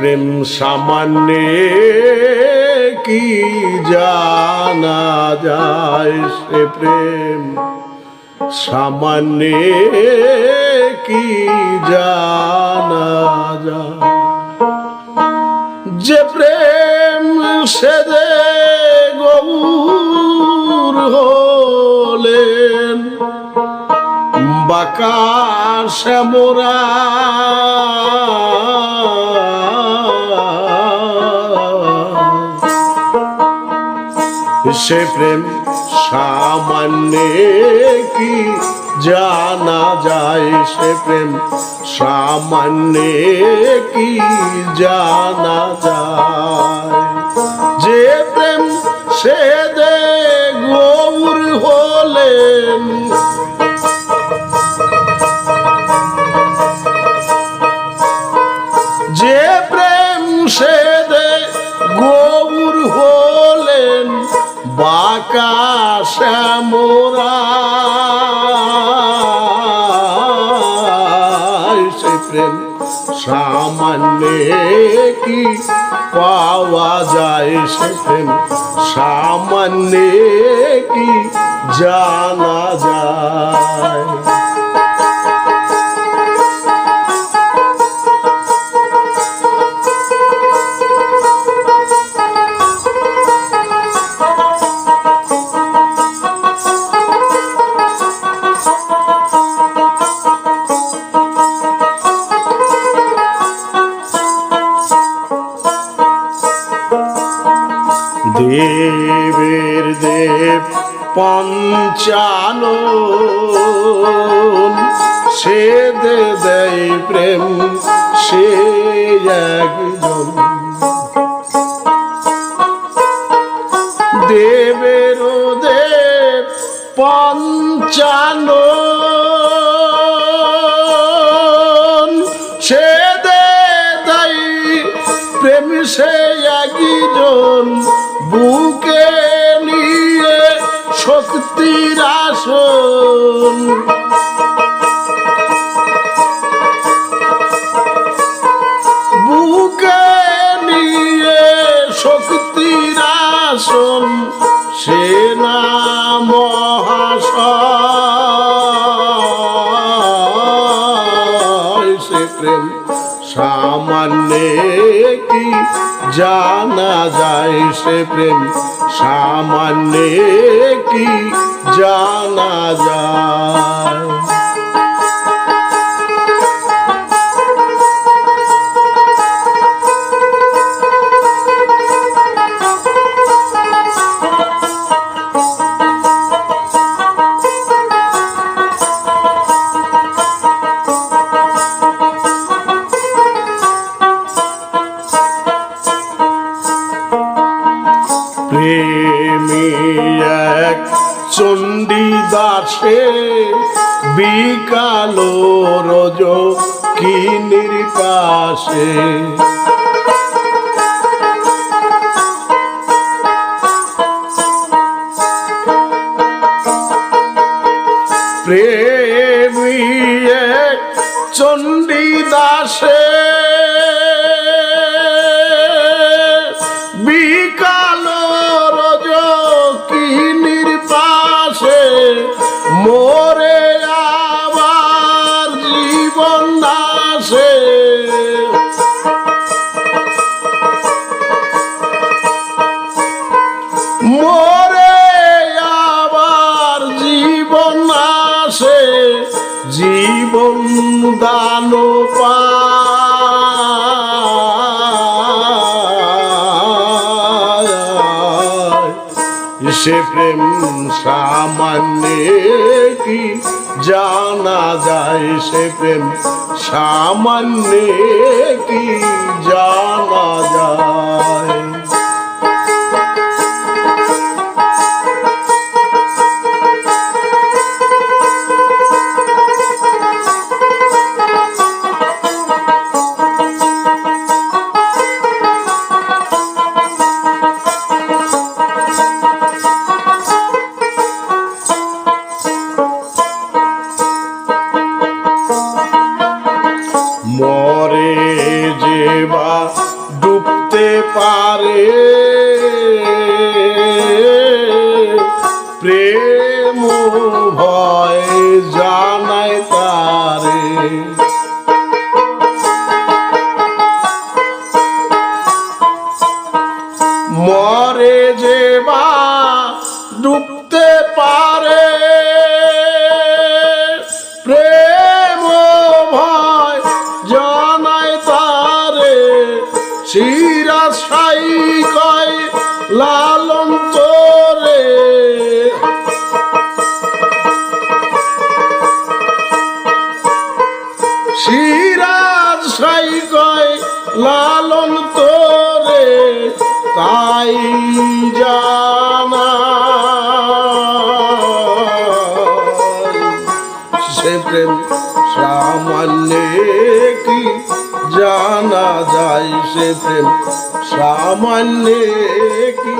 প্রেম সামান্য কি জানা যায় সে প্রেম? সামান্য কি জানা যায়? যে প্রেম সে দে গৌর হলেন, বাঁকা শ্যামরা সে প্রেম সামান্যে কি জানা যায়? সে প্রেম সামান্যে কি জানা যায়? যে প্রেম সে দে গৌর হলেন বাঁকা শ্যামরা সে প্রেম সামান্য কি পাওয়া যায়? সে প্রেম সামান্য কি জানা যায়? পঞ্চান সে দে দেয় প্রেম সে একজন। দেবের দেব পঞ্চান Jesús. জানা যায় সে প্রেম সামান্য কি জানা যায়। দাসে বিকালো রোজ কিনির কাশে প্রেমী এক জীবন দান পায় সে প্রেম সামান্য কি জানা যায়? সে প্রেম সামান্য কি জানা যায়? বা ডুবতে পারে। প্রেম ভয় জানায় তারে। মরে যে বা ডুবতে পারে। তাই কয় লালন তোরে, তাই জানা। সে প্রেম সামান্যে কি জানা যায়? সে প্রেম সামান্যে কি